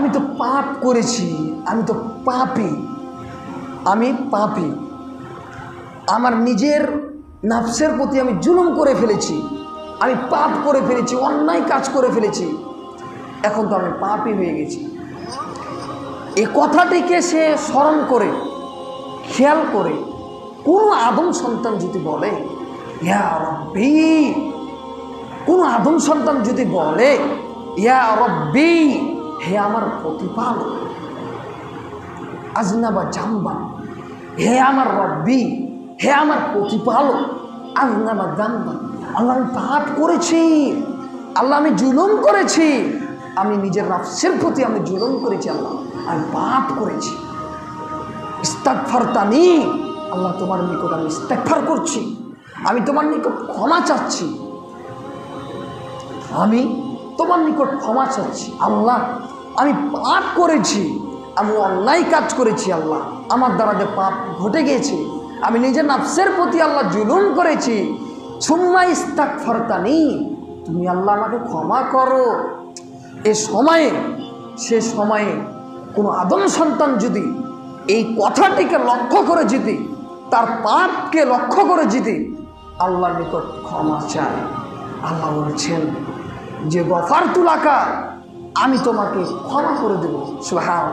আমি তো পাপ করেছি, আমি তো পাপি, আমি পাপি। আমার নিজের নাফসের প্রতি আমি জুলুম করে ফেলেছি, আমি পাপ করে ফেলেছি, অন্যায় কাজ করে ফেলেছি। এখন তো আমি পাপই হয়ে গেছি। এ কথাটিকে সে স্মরণ করে, খেয়াল করে, কোনো আদম সন্তান যদি বলে, ইয়া রব্বি, কোনো আদম সন্তান যদি বলে, ইয়া রব্বি হে আমার প্রতিপালক আজনা বা জাম্বা হে আমার রব্বি, হে আমার প্রতিপালক আজনা বা জাম্বা আল্লাহ আমি পাপ করেছি, আল্লাহ আমি জুলুম করেছি, আমি নিজের রাফসের প্রতি আমি জুলুম করেছি আল্লাহ, আমি পাপ করেছি। ইস্তাকফার তানি, আল্লাহ তোমার নিকট আমি ইস্তাকফার করছি, আমি তোমার নিকট ক্ষমা চাচ্ছি। আমি তোমার নিকট ক্ষমা চাচ্ছি, আল্লাহ আমি পাপ করেছি, আমি অন্যায় কাজ করেছি আল্লাহ। আমার দ্বারা যে পাপ ঘটে গিয়েছে, আমি নিজের নাফসের প্রতি আল্লাহ জুলুম করেছি। সুম্মা ইস্তাক ফরতানি তুমি আল্লাহ আমাকে ক্ষমা করো। এ সময়ে, সে সময়ে কোনো আদম সন্তান যদি এই কথাটিকে লক্ষ্য করে যদি, তার পাপকে লক্ষ্য করে যদি, আল্লাহর নিকট ক্ষমা চায়। আল্লাহ বলছেন, যে গফার তুলাকা আমি তোমাকে ক্ষমা করে দেব সুহান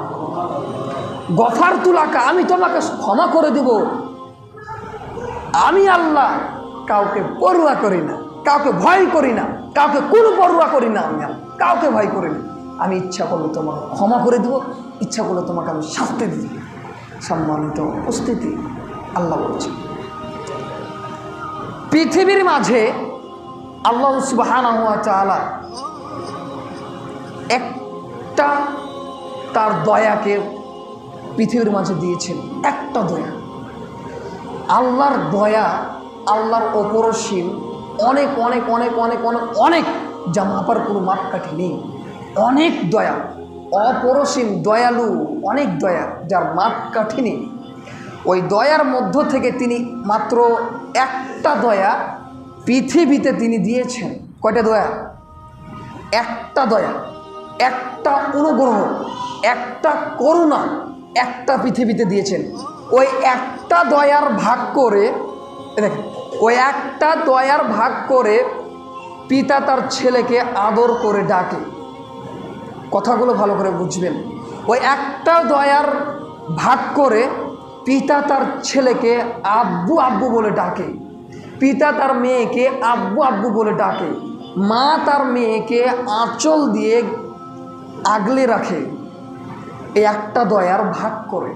গফার তুলাকা, আমি তোমাকে ক্ষমা করে দেব। আমি আল্লাহ কাউকে পড়ুয়া করি না, কাউকে ভয় করি না, কাউকে কোনো পড়ুয়া করি না আমি, কাউকে ভয় করি না। আমি ইচ্ছা করলে তোমাকে ক্ষমা করে দেব, ইচ্ছা করলে তোমাকে আমি শাস্তি দিব। সম্মানিত উপস্থিতি, আল্লাহ বলছে। পৃথিবীর মাঝে আল্লাহ সুবাহান একটা তার দয়াকে পৃথিবীর মাঝে দিয়েছেন, একটা দয়া। আল্লাহর দয়া, আল্লাহর অপরসীম অনেক অনেক অনেক অনেক অনেক অনেক যা মাপার কোনো মাপকাঠি নেই। অনেক দয়া, অপরসীম দয়ালু অনেক দয়া যার মাপকাঠি নেই। ওই দয়ার মধ্য থেকে তিনি মাত্র একটা দয়া পৃথিবীতে তিনি দিয়েছেন। কয়টা দয়া? একটা দয়া। একটা অনুগ্রহ, একটা করুণা একটা পৃথিবীতে দিয়েছেন। ওই একটা দয়ার ভাগ করে দেখেন, ওই একটা দয়ার ভাগ করে পিতা তার ছেলেকে আদর করে ডাকে। কথাগুলো ভালো করে বুঝবেন। ওই একটা দয়ার ভাগ করে পিতা তার ছেলেকে আব্বু আব্বু বলে ডাকে। পিতা তার মেয়েকে আব্বু আব্বু বলে ডাকে। মা তার মেয়েকে আঁচল দিয়ে আগলে রাখে এই একটা দয়ার ভাগ করে।